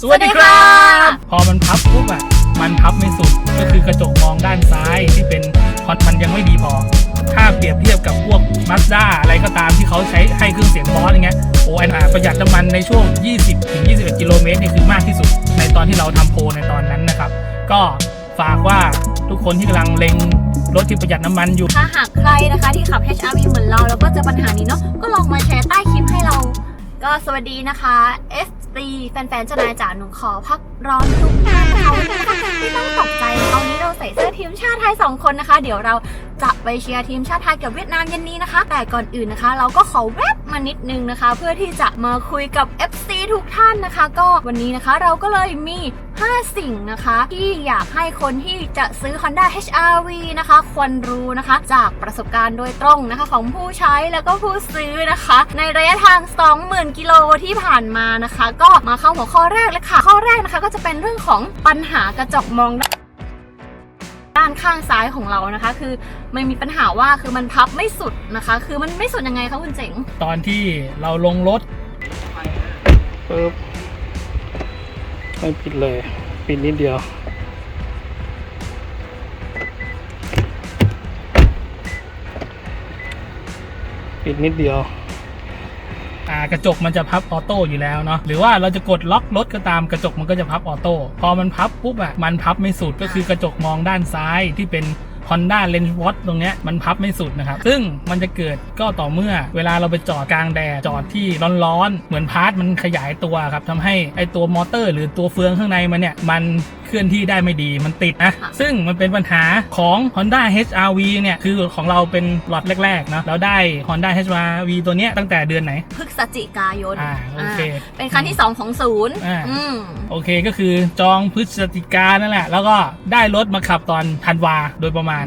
สวัสดีครับ พอมันพับปุ๊บอะมันพับไม่สุดก็คือกระจกมองด้านซ้ายที่เป็นคอนมันยังไม่ดีพอ ถ้าเปรียบเทียบกับพวกมาสด้าอะไรก็ตามที่เขาใช้ให้เครื่องเสียงบอสอย่างเงี้ยโอ้อันอะประหยัดน้ำมันในช่วง 20ถึง21 กิโลเมตรนี่คือมากที่สุด ในตอนที่เราทำโพลในตอนนั้นนะครับ ก็ฝากว่าทุกคนที่กำลังเล็งรถที่ประหยัดน้ำมันอยู่ ถ้าหากใครนะคะที่ขับ HRV เหมือนเราแล้วก็เจอปัญหานี้เนาะก็ลองมาแช ก็สวัสดีนะคะ S ตีแฟนๆเจ้านายจ๋าหนูขอพักร้อนทุกท่านนะคะวันนี้นะคะไม่ต้องตกใจตอนนี้เราใส่เสื้อทีมชาติไทย 2 คนนะคะ เดี๋ยวเราจะไปเชียร์ทีมชาติไทยกับเวียดนามเย็นนี้นะคะ แต่ก่อนอื่นนะคะ เราก็ขอแวบมานิดนึงนะคะ เพื่อที่จะมาคุยกับ FC ทุกท่านนะคะ ก็วันนี้นะคะเราก็เลยมี 5 สิ่งนะคะ ที่อยากให้คนที่จะซื้อ Honda HRV นะคะ ควรรู้นะคะ จากประสบการณ์โดยตรงนะคะของผู้ใช้แล้วก็ผู้ซื้อนะคะ ในระยะทาง 20,000 กิโลที่ผ่านมานะคะ ก็มาเข้าหัวข้อแรกเลยค่ะ ข้อแรกนะคะก็จะเป็นเรื่องของปัญหากระจกมองด้านข้างซ้ายของเรานะคะ คือมันมีปัญหาว่าคือมันพับไม่สุดนะคะ คือมันไม่สุดยังไงคะคุณเจ๋ง ตอนที่เราลงรถปึ๊บ ไม่ปิดเลย ปิดนิดเดียว ปิดนิดเดียวอ่ากระจกมันจะพับออโต้อยู่แล้วเนาะหรือว่าเราจะกดล็อกรถก็ตามกระจกมันก็จะพับออโต้พอมันพับปุ๊บอะมันพับไม่สุดก็คือกระจกมองด้านซ้ายที่เป็น Honda Lens Watch ตรงเนี้ยมันพับไม่สุดนะครับ ซึ่งมันจะเกิดก็ต่อเมื่อเวลาเราไปจอดกลางแดดจอดที่ร้อนๆ เหมือนพาร์ทมันขยายตัวครับทำให้ไอตัวมอเตอร์ หรือตัวเฟืองข้างในมันเนี่ยมัน เคลื่อนที่ได้ไม่ดีมันติดนะค่ะซึ่งมันเป็นปัญหาของ Honda HRV เนี่ย คือของเราเป็นล็อตแรกๆเนอะแล้วได้ Honda HRV ตัวเนี้ยตั้งแต่เดือนไหนพฤศจิกายนอ่าโอเคอ่าเป็นครั้งที่ 2 ของศูนย์อ่า อืม โอเคก็คือจองพฤศจิกานั่นแหละ แล้วก็ได้รถมาขับตอนธันวาโดยประมาณ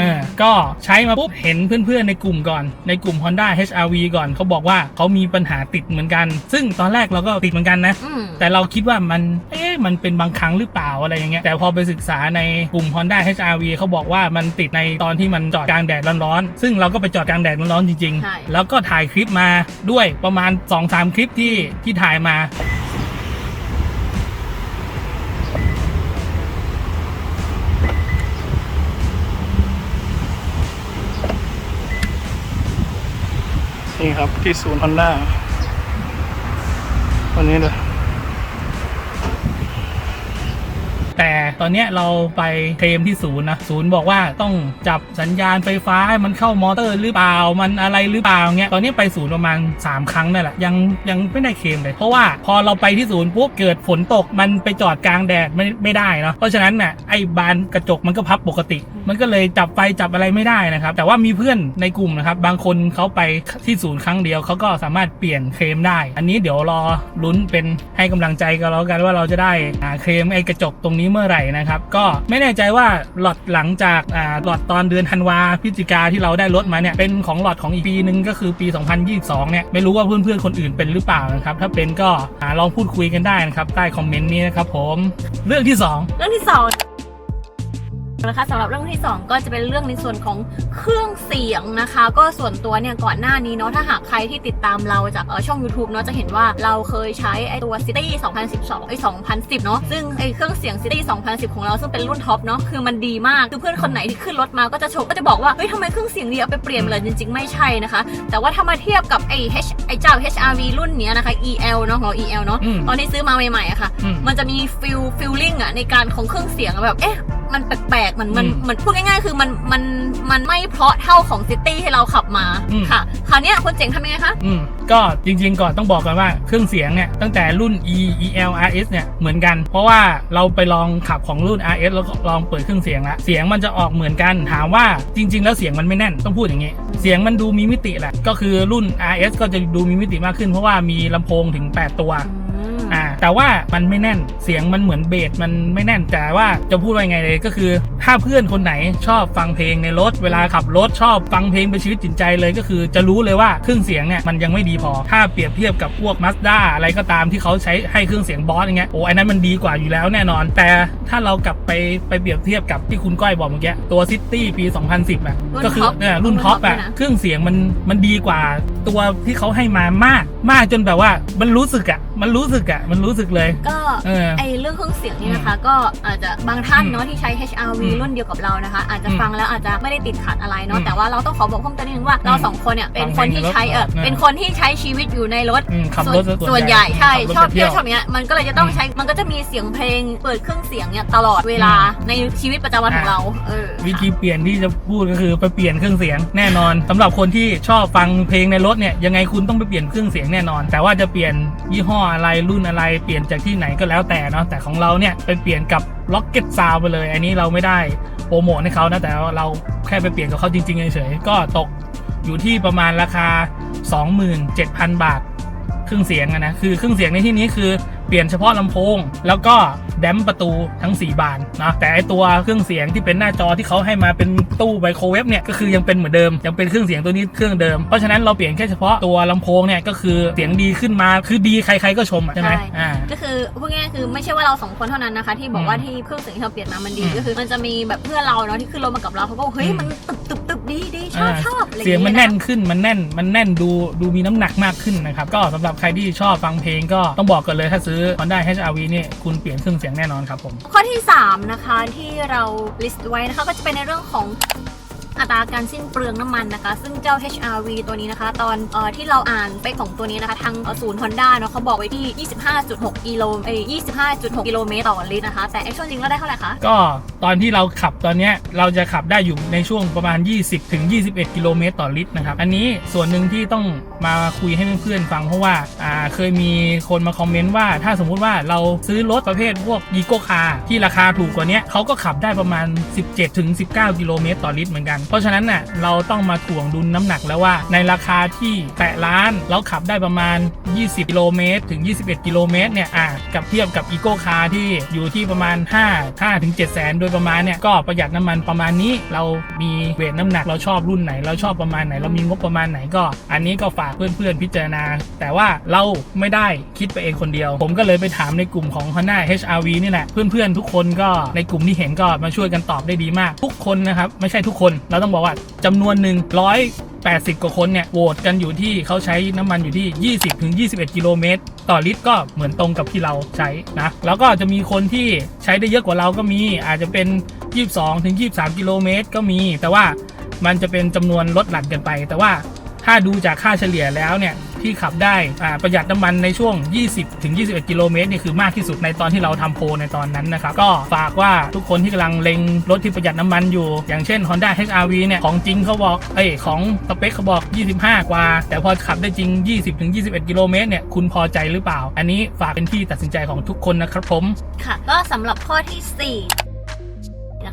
เออก็ใช้มาปุ๊บเห็นเพื่อนๆในกลุ่มก่อน ในกลุ่ม Honda HRV ก่อนเขาบอกว่าเขามีปัญหาติดเหมือนกัน ซึ่งตอนแรกเราก็ติดเหมือนกันนะ อืม แต่เราคิดว่ามัน เอ๊ะ มันเป็นบางครั้งหรือเปล่าอะไรอย่างเงี้ย แต่พอไปศึกษาในกลุ่ม Honda HRV เขาบอกว่ามันติดในตอนที่มันจอดกลางแดดร้อนๆ ซึ่งเราก็ไปจอดกลางแดดร้อนๆจริงใช่ ๆ แล้วก็ถ่ายคลิปมาด้วยประมาณ 2-3 คลิปที่ที่ถ่ายมา นี่ครับที่ศูนย์ฮอนด้าวันนี้เลย แต่ตอนเนี้ยเราไปเคลมที่ศูนย์นะศูนย์บอกว่าต้องจับสัญญาณไฟฟ้าให้มันเข้ามอเตอร์หรือเปล่ามันอะไรหรือเปล่าเงี้ยตอนนี้ไปศูนย์ประมาณ 3 ครั้งนั่นแหละยังยังไม่ได้เคลมเลย เพราะว่าพอเราไปที่ศูนย์ปุ๊บเกิดฝนตกมันไปจอดกลางแดดไม่ไม่ได้เนาะเพราะฉะนั้นน่ะไอ้บานกระจกมันก็พับปกติ มันก็เลยจับไฟจับอะไรไม่ได้นะครับ แต่ว่ามีเพื่อนในกลุ่มนะครับบางคนเขาไปที่ศูนย์ครั้งเดียวเขาก็สามารถเปลี่ยนเคลมได้ อันนี้เดี๋ยวรอลุ้นเป็นให้กำลังใจกันแล้วกันว่าเราจะได้อ่าเคลมไอ้กระจกตรงนี้เมื่อไหร่นะครับ ก็ไม่แน่ใจว่าหลอดหลังจากอ่าหลอดตอนเดือนธันวาพฤศจิกาที่เราได้รถมาเนี่ยเป็นของหลอดของอีกปีนึงก็คือปี 2022 เนี่ยไม่รู้ว่าเพื่อนๆคนอื่นเป็นหรือเปล่านะครับ ถ้าเป็นก็อ่าลองพูดคุยกันได้นะครับใต้คอมเมนต์นี้นะครับผมเรื่องที่สองเรื่องที่สอง นะคะสำหรับเรื่องที่สองก็จะเป็นเรื่องในส่วนของเครื่องเสียงนะคะ ก็ส่วนตัวเนี่ยก่อนหน้านี้เนาะถ้าหากใครที่ติดตามเราจากเอ่อช่อง YouTube เนาะจะเห็นว่าเราเคยใช้ไอตัว City 2012ไอ2010 เนาะซึ่งไอเครื่องเสียง City 2010 ของเราซึ่งเป็นรุ่นท็อปเนาะคือมันดีมากคือเพื่อนคนไหนที่ขึ้นรถมาก็จะชมก็จะบอกว่าเฮ้ยทำไมเครื่องเสียงดีเอาไปเปลี่ยนเลยจริง ๆ ไม่ใช่นะคะ แต่ว่าถ้ามาเทียบกับไอ H ไอเจ้า HRV รุ่นเนี้ยนะคะ EL เนาะของเรา EL เนาะอืมตอนที่ซื้อมาใหม่ๆอะค่ะอืมมันจะมีฟิลฟิลลิ่งอะในการของเครื่องเสียงอะแบบเอ๊ะ มันแปลกๆมันมันอืมมันพูดง่ายๆ คือมันมันมันไม่เพราะเท่าของซิตี้ที่เราขับมาอืม ค่ะ คราวเนี้ยคุณเจ๋งทำยังไงคะ อืมก็จริงๆก่อนต้องบอกกันว่าเครื่องเสียงเนี่ยตั้งแต่รุ่น E E L R S เนี่ยเหมือนกัน เพราะว่าเราไปลองขับของรุ่น R S แล้วก็ลองเปิดเครื่องเสียงแล้วเสียงมันจะออกเหมือนกันถามว่าจริง ๆ แล้วเสียงมันไม่แน่นต้องพูดอย่างนี้ เสียงมันดูมีมิติแหละก็คือรุ่น R S ก็จะดูมีมิติมากขึ้นเพราะว่ามีลำโพงถึง 8 ตัวอ่าแต่ว่ามันไม่แน่นเสียงมันเหมือนเบสมันไม่แน่นแต่ว่าจะพูดว่าไงเลยก็คือ ถ้าเพื่อนคนไหนชอบฟังเพลงในรถ เวลาขับรถชอบฟังเพลงเป็นชีวิตจิตใจเลยก็คือจะรู้เลยว่าเครื่องเสียงเนี่ยมันยังไม่ดีพอ ถ้าเปรียบเทียบกับพวก Mazda อะไรก็ตามที่เขาใช้ให้เครื่องเสียงบอสอย่างเงี้ยโอ้อันนั้นมันดีกว่าอยู่แล้วแน่นอน แต่ถ้าเรากลับไปไปเปรียบเทียบกับที่คุณก้อยบอกเมื่อกี้ตัวซิตี้ปี 2010อะรุ่นก็คืท็อปเนี่ยรุ่นท็อปอะรุ่นท็อปด้วยนะเครื่องเสียงมันมันดีกว่าตัวที่เขาให้มามากมากจนแบบว่ามันรู้สึกอะมันรู้สึกอะมันรู้สึกเลย ก็เออไอเรื่องเครื่องเสียงนี่นะคะ ก็อาจจะบางท่านอืมเนาะที่ใช้ HRV อืมรุ่นเดียวกับเรานะคะ อาจจะอืมฟังแล้วอาจจะไม่ได้ติดขัดอะไรอืเนาะมแต่ว่าเราต้องขอบอกเพิ่มเติมนิดนึงว่าเราอืมสองคนเนี่ยเป็นฟังคนที่ใช้เออเพลงในรถเป็นคนที่ใช้ชีวิตอยู่ในรถอืมขับรถส่วนซะส่วนใหญ่ใช่ขัรถชอบไปเที่ยวชอบเนี้ยมันก็เลยจะต้องอืมใช้มันก็จะมีเสียงเพลงเปิดเครื่องเสียงเนี่ยตลอดเวลาอืมในชีวิตประจำวันของเราเออวิธีเปลี่ยนที่จะพูดก็คือไปเปลี่ยนเครื่องเสียงแน่นอนสำหรับคนที่ชอบฟังเพลงในรถเนี่ยยังไงคุณต้องไปเปลี่ยนเครื่องเสียงแน่นอน แต่ว่าจะเปลี่ยนยี่ห้ออะไรรุ่นอะไรเปลี่ยนจากที่ไหนก็แล้วแต่เนาะแต่ของเราเนี่ยไปเปลี่ยนกับ Rocket Sound ไปเลย อันนี้เราไม่ได้โปรโมทให้เขานะแต่ว่าเราแค่ไปเปลี่ยนกับเขาจริงๆเฉยๆก็ตกอยู่ที่ประมาณราคา 27,000 บาท เครื่องเสียงอะนะคือเครื่องเสียงในที่นี้คือ เปลี่ยนเฉพาะลำโพง แล้วก็แดมประตูทั้ง 4 บานนะแต่ไอตัวเครื่องเสียงที่เป็นหน้าจอที่เขาให้มาเป็นตู้ไมโครเวฟเนี่ยก็คือยังเป็นเหมือนเดิมยังเป็นเครื่องเสียงตัวนี้เครื่องเดิมเพราะฉะนั้นเราเปลี่ยนแค่เฉพาะตัวลำโพงเนี่ยก็คือเสียงดีขึ้นมาคือดีใครๆก็ชมอะใช่ไหมใช่อ่าก็คือพูดง่ายๆคือไม่ใช่ว่าเราสองคนเท่านั้นนะคะที่บอกอืมว่าที่เครื่องเสียงที่เราเปลี่ยนมามันดีอืมก็คือมันจะมีแบบเพื่อนเราเนาะที่ขึ้นรถมากับเราเขาก็บอกเฮ้ยอืมมันตึบตึบตึบ ดีดีชอบอ่าชอบอะไรอางเสียงมันงี้แน่นะนขึ้นมันแน่นมันแน่นดูดูมีน้ำหนักมากขึ้นนะครับ ก็สำหรับใครที่ชอบฟังเพลงก็ต้องบอกกันเลยถ้าซื้อ Honda HR-V เนี่ยคุณเปลี่ยนเครื่องเสียงแน่นอนครับผม ข้อที่ 3 นะคะที่เรา list ไว้นะคะก็จะเป็นในเรื่องของ อัตราการสิ้นเปลืองน้ำมันนะคะ ซึ่งเจ้า HRV ตัวนี้นะคะ ตอนเออที่เราอ่านไปของตัวนี้นะคะ ทางศูนย์ Honda เนาะเขาบอกไว้ที่ 25.6 กิโลเอ้ย25.6 กิโลเมตรต่อลิตรนะคะ แต่ actual จริงแล้วได้เท่าไหร่คะ ก็ตอนที่เราขับตอนเนี้ยเราจะขับได้อยู่ในช่วงประมาณ 20 ถึง 21 กิโลเมตรต่อลิตรนะครับ อันนี้ส่วนหนึ่งที่ต้องมาคุยให้เพื่อนๆฟังเพราะว่าอ่าเคยมีคนมาคอมเมนต์ว่า ถ้าสมมุติว่าเราซื้อรถประเภทพวกยีโกคาที่ราคาถูกกว่านี้เขาก็ขับได้ประมาณ 17 ถึง 19 กิโลเมตรต่อลิตรเหมือนกันเพราะฉะนั้นน่ะเราต้องมาถ่วงดุลน้ำหนักแล้วว่า ในราคาที่แตะล้านเราขับได้ประมาณ 20กิโลเมตรถึง 21 กิโลเมตรเนี่ยอะกับเทียบกับอีโก้คาร์ที่อยู่ที่ประมาณ 5 5ถึง7แสนโดยประมาณเนี่ยก็ประหยัดน้ำมันประมาณนี้ เรามีเวทน้ำหนักเราชอบรุ่นไหน เราชอบประมาณไหน เรามีงบประมาณไหนก็ อันนี้ก็ฝากเพื่อนๆพิจารณา แต่ว่าเราไม่ได้คิดไปเองคนเดียว ผมก็เลยไปถามในกลุ่มของ Honda HRV นี่แหละเพื่อนๆทุกคนก็ในกลุ่มที่เห็นก็มาช่วยกันตอบได้ดีมาก ทุกคนนะครับไม่ใช่ทุกคนเราต้องบอกว่าจำนวนหนึ่งร้อย80 กว่าคนเนี่ยโหวตกันอยู่ที่เขาใช้น้ำมันอยู่ที่ 20 ถึง 21 กิโลเมตร ต่อลิตรก็เหมือนตรงกับที่เราใช้นะ แล้วก็จะมีคนที่ใช้ได้เยอะกว่าเราก็มี อาจจะเป็น 22 ถึง 23 กิโลเมตรก็มี แต่ว่ามันจะเป็นจำนวนลดหลั่นกันไป แต่ว่าถ้าดูจากค่าเฉลี่ยแล้วเนี่ย ที่ขับได้ประหยัดน้ำมันในช่วง 20 ถึง 21 กิโลเมตรนี่คือมากที่สุดในตอนที่เราทำโพในตอนนั้นนะครับ ก็ฝากว่าทุกคนที่กำลังเล็งรถที่ประหยัดน้ำมันอยู่ อย่างเช่น Honda HR-V เนี่ยของจริงเขาบอกเอ้ยของสเปคเขาบอก 25 กว่า แต่พอขับได้จริง 20 ถึง 21 กิโลเมตรเนี่ยคุณพอใจหรือเปล่า อันนี้ฝากเป็นที่ตัดสินใจของทุกคนนะครับผม ค่ะ ก็สำหรับข้อที่ 4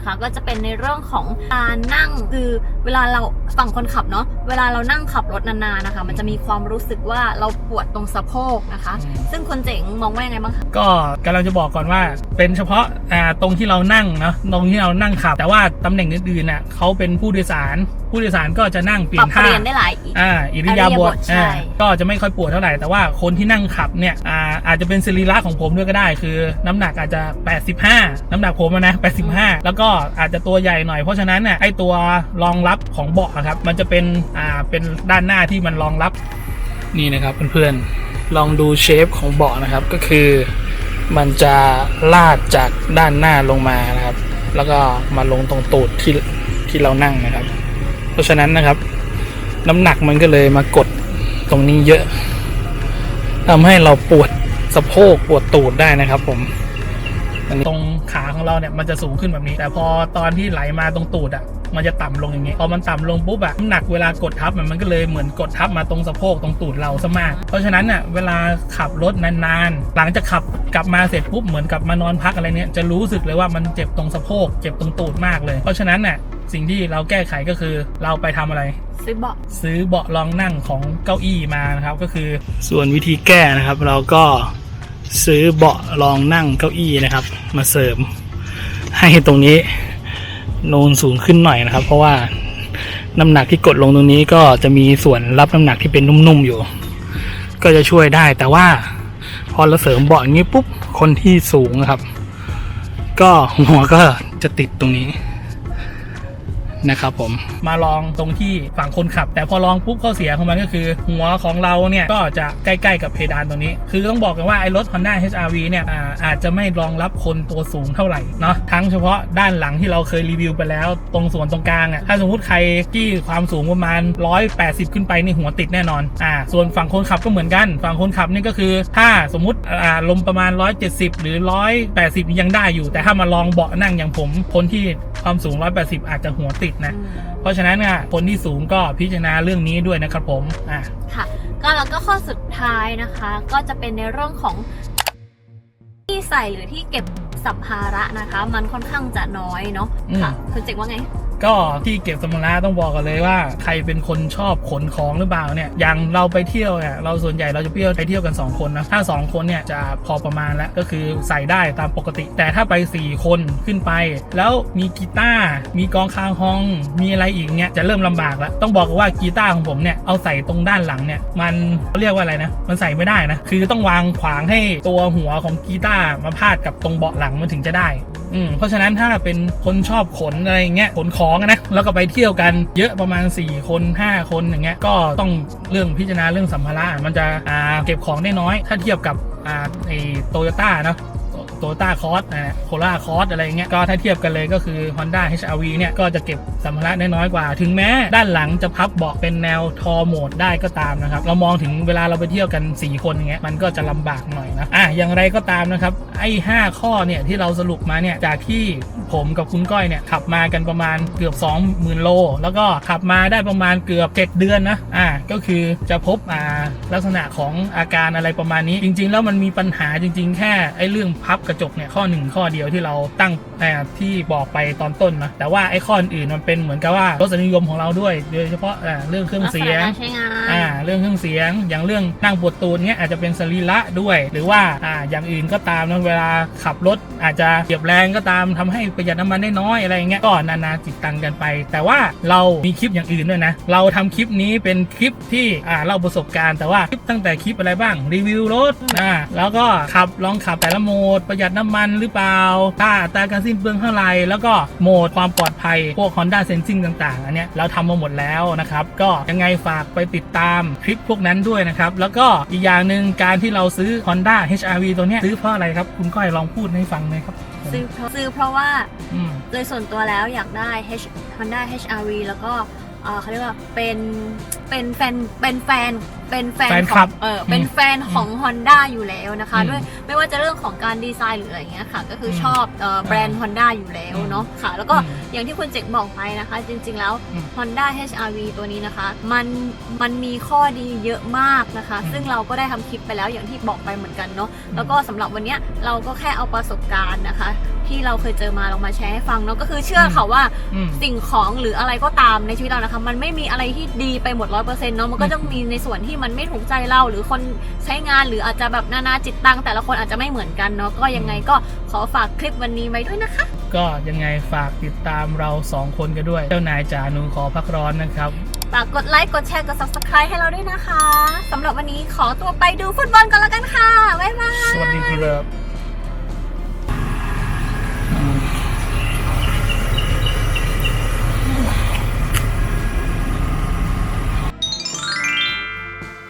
นะคะ ก็จะเป็นในเรื่องของการนั่งคือเวลาเราฝั่งคนขับเนาะเวลาเรานั่งขับรถนานๆนะคะ มันจะมีความรู้สึกว่าเราปวดตรงสะโพกนะคะอืมซึ่งคนเจ๋งมองว่ายังไงบ้างคะก็กำลังจะบอกก่อนว่า เป็นเฉพาะอ่าตรงที่เรานั่งเนาะตรงที่เรานั่งขับ แต่ว่าตำแหน่งอื่นๆน่ะเขาเป็นผู้โดยสาร ผู้โดยสารก็จะนั่งเปลี่ปยรับนเปท่าลี่ยนได้หลายอีกอ่าอิริยาบถอิริยาบถใช่อ่าก็จะไม่ค่อยปวดเท่าไหร่แต่ว่าคนที่นั่งขับเนี่ยอ่าอาจจะเป็นสรีระของผมด้วยก็ได้ คือน้ำหนักอาจจะ 85 น้ำหนักผมอะนะ 85 แล้วก็อาจจะตัวใหญ่หน่อยเพราะฉะนั้นน่ะไอตัวรองรับของเบาะอะครับมันจะเป็นอ่าเป็นด้านหน้าที่มันรองรับนี่นะครับเพื่อนๆลองดูเชฟของเบาะนะครับก็คือมันจะลาดจากด้านหน้าลงมานะครับ แล้วก็มาลงตรงตูดที่ที่เรานั่งนะครับ เพราะฉะนั้นนะครับ น้ำหนักมันก็เลยมากดตรงนี้เยอะทำให้เราปวดสะโพกปวดตูดได้นะครับ ผมนนตรงขาของเราเนี่ยมันจะสูงขึ้นแบบนี้ แต่พอตอนที่ไหลมาตรงตูดอะ มันจะต่ำลงอย่างนี้พอมันต่ำลงปุ๊บอะน้ำหนักเวลากดทับมันมันก็เลยเหมือนกดทับมาตรงสะโพกตรงตูดเราซะมาก เพราะฉะนั้นอะเวลาขับรถนานๆ หลังจากขับกลับมาเสร็จปุ๊บเหมือนกับมานอนพักอะไรเนี้ยจะรู้สึกเลยว่ามันเจ็บตรงสะโพกเจ็บตรงตูดมากเลย เพราะฉะนั้นน่ะ สิ่งที่เราแก้ไขก็คือเราไปทำอะไร ซื้อเบาะซื้อเบาะรองนั่งของเก้าอี้มานะครับ ก็คือ ส่วนวิธีแก้นะครับ เราก็ซื้อเบาะรองนั่งเก้าอี้นะครับ มาเสริม ให้ตรงนี้โนนสูงขึ้นหน่อยนะครับ เพราะว่าน้ำหนักที่กดลงตรงนี้ก็จะมีส่วนรับน้ำหนักที่เป็นนุ่มๆอยู่ ก็จะช่วยได้แต่ว่าพอเราเสริมเบาะอย่างนี้ปุ๊บคนที่สูงนะครับ ก็หัวก็จะติดตรงนี้ นะครับผมมาลองตรงที่ฝั่งคนขับ แต่พอลองปุ๊บข้อเสียของมันก็คือ หัวของเราเนี่ยก็จะใกล้ๆกับเพดานตรงนี้ คือต้องบอกกันว่าไอ้รถ Honda HR-V เนี่ยอาอาจจะไม่รองรับคนตัวสูงเท่าไหร่เนาะทั้งเฉพาะด้านหลังที่เราเคยรีวิวไปแล้ว ตรงส่วนตรงกลางอะถ้าสมมติใครที่ความสูงประมาณ 180 ขึ้นไปนี่หัวติดแน่นอนอ่าส่วนฝั่งคนขับก็เหมือนกันฝั่งคนขับนี่ก็คือ ถ้าสมมติอ่าลมประมาณ 170 หรือ 180 ยังได้อยู่ แต่ถ้ามาลองเบาะนั่งอย่างผมคนที่ ความสูง 180 อาจจะหัวติดนะอืมเพราะฉะนั้นอะคนที่สูงก็พิจารณาเรื่องนี้ด้วยนะครับผมอะค่ะ ก็แล้วก็ข้อสุดท้ายนะคะ ก็จะเป็นในเรื่องของที่ใส่หรือที่เก็บสัมภาระนะคะ มันค่อนข้างจะน้อยเนาะค่ะคุณเจกว่าไง ก็ที่เก็บสัมภาระต้องบอกกันเลยว่า ใครเป็นคนชอบขนของหรือเปล่าเนี่ยอย่างเราไปเที่ยวเนี่ยเราส่วนใหญ่เราจะเที่ยวไปเที่ยวกัน 2 คนนะถ้า 2 คนเนี่ยจะพอประมาณแล้วก็คือใส่ได้ตามปกติ แต่ถ้าไป 4 คนขึ้นไป แล้วมีกีตาร์มีกองคางฮอง มีอะไรอีกเนี่ยจะเริ่มลำบากแล้ว ต้องบอกกันว่ากีตาร์ของผมเนี่ยเอาใส่ตรงด้านหลังเนี่ยมันเขาเรียกว่าอะไรนะมันใส่ไม่ได้นะคือต้องวางขวางให้ตัวหัวของกีตาร์มาพาดกับตรงเบาะหลังมันถึงจะได้อืมเพราะฉะนั้นถ้าเป็นคนชอบขนอะไรเงี้ยขนของนะแล้วก็ไปเที่ยวกันเยอะประมาณ 4 คน 5 คนอย่างเงี้ยก็ต้องเรื่องพิจารณาเรื่องสัมภาระมันจะอ่าเก็บของได้น้อย ถ้าเทียบกับอ่าไอโตโยต้าเนาะ โตโยต้าคอสนะโคล่าคอสอะไรเงี้ยก็ถ้าเทียบกันเลยก็คือ Honda HR-V เนี่ยก็จะเก็บสัมภาระได้น้อยกว่า ถึงแม้ด้านหลังจะพับเบาะเป็นแนวทอโหมดได้ก็ตามนะครับ เรามองถึงเวลาเราไปเที่ยวกัน 4 คนเงี้ยมันก็จะลำบากหน่อยนะอะอย่างไรก็ตามนะครับ ไอ้5ข้อเนี่ยที่เราสรุปมาเนี่ยจากที่ผมกับคุณก้อยเนี่ยขับมากันประมาณเกือบ 20,000 โล แล้วก็ขับมาได้ประมาณเกือบ 7 เดือนนะอะก็คือจะพบอ่าลักษณะของอาการอะไรประมาณนี้ จริง ๆ แล้วมันมีปัญหาจริง ๆ แค่ไอ้เรื่องพับกระจกเนี่ยข้อหนึ่งข้อเดียวที่เราตั้งอ่าที่บอกไปตอนต้นนะแต่ว่าไอ้ข้ออื่นๆมันเป็นเหมือนกับว่ารสนิยมของเราด้วย โดยเฉพาะอ่าเรื่องเครื่องเสียงลักษณะการใช้งานอ่าเรื่องเครื่องเสียง อย่างเรื่องนั่งปวดตูนเนี้ยอาจจะเป็นสรีระด้วย หรือว่าอ่าอย่างอื่นก็ตามนะเวลาขับรถอาจจะเหยียบแรงก็ตามทำให้ประหยัดน้ำมันได้น้อยอะไรอย่างเงี้ยก็นานาจิตตังกันไป แต่ว่าเรามีคลิปอย่างอื่นด้วยนะเราทำคลิปนี้เป็นคลิปที่อ่าเล่าประสบการณ์แต่ว่าคลิปตั้งแต่คลิปอะไรบ้างรีวิวรถอ่าแล้วก็ขับลองขับแต่ละโหมดประหยัดน้ำมันหรือเปล่าค่าอัตราการสิ้นเปลืองเท่าไหร่แล้วก็โหมดความปลอดภัย พวก Honda Sensing ต่างๆ อันเนี้ยเราทำมาหมดแล้วนะครับ ก็ยังไงฝากไปติดตามคลิปพวกนั้นด้วยนะครับ แล้วก็อีกอย่างหนึ่งการที่เราซื้อ Honda HR-V ตัวเนี้ยซื้อเพราะอะไรครับ คุณก้อยลองพูดให้ฟังหน่อยครับซื้อเพราะซื้อเพราะว่าอืมโดยส่วนตัวแล้วอยากได้ H Honda HR-V แล้วก็เอ่อเขาเรียกว่าเป็นเป็นแฟนเป็นแฟน เป็นแฟนแฟนขคลัอบงเออเป็นแฟนของ Honda อยู่แล้วนะคะอืมด้วยไม่ว่าจะเรื่องของการดีไซน์หรืออะไรอย่างเงี้ยค่ะ ก็คืออมชอบเอ่อแบรนด์ Honda อยู่แล้วอืมเนาะค่ะ แล้วก็อืมอย่างที่คุณเจกบอกไปนะคะ จริงๆแล้ว อืม Honda HR-V ตัวนี้นะคะ มันมันมีข้อดีเยอะมากนะคะ อืมซึ่งเราก็ได้ทำคลิปไปแล้วอย่างที่บอกไปเหมือนกันเนาะแล้วก็สำหรับวันเนี้ยเราก็แค่เอาประสบการณ์นะคะ ที่เราเคยเจอมาเรามาแชร์ให้ฟังเนาะก็คือเชื่อค่ะว่า อืม สิ่งของหรืออะไรก็ตามในชีวิตเรานะคะ มันไม่มีอะไรที่ดีไปหมดร้อยเปอร์เซ็นต์เนาะมันก็ต้องมีในส่วนที่มันไม่ถูกใจเราหรือคนใช้งานหรืออาจจะแบบนานาจิตตังแต่ละคนอาจจะไม่เหมือนกันเนาะก็ยังไงก็ขอฝากคลิปวันนี้ไว้ด้วยนะคะ ก็ยังไงฝากติดตามเราสองคนกันด้วย เจ้านายจ่าหนูขอพักร้อนนะครับฝากกดไลค์ กดแชร์ กด subscribe ให้เราด้วยนะคะสำหรับวันนี้ขอตัวไปดูฟุตบอลกันแล้วกันค่ะบ๊ายบายสวัสดีครับ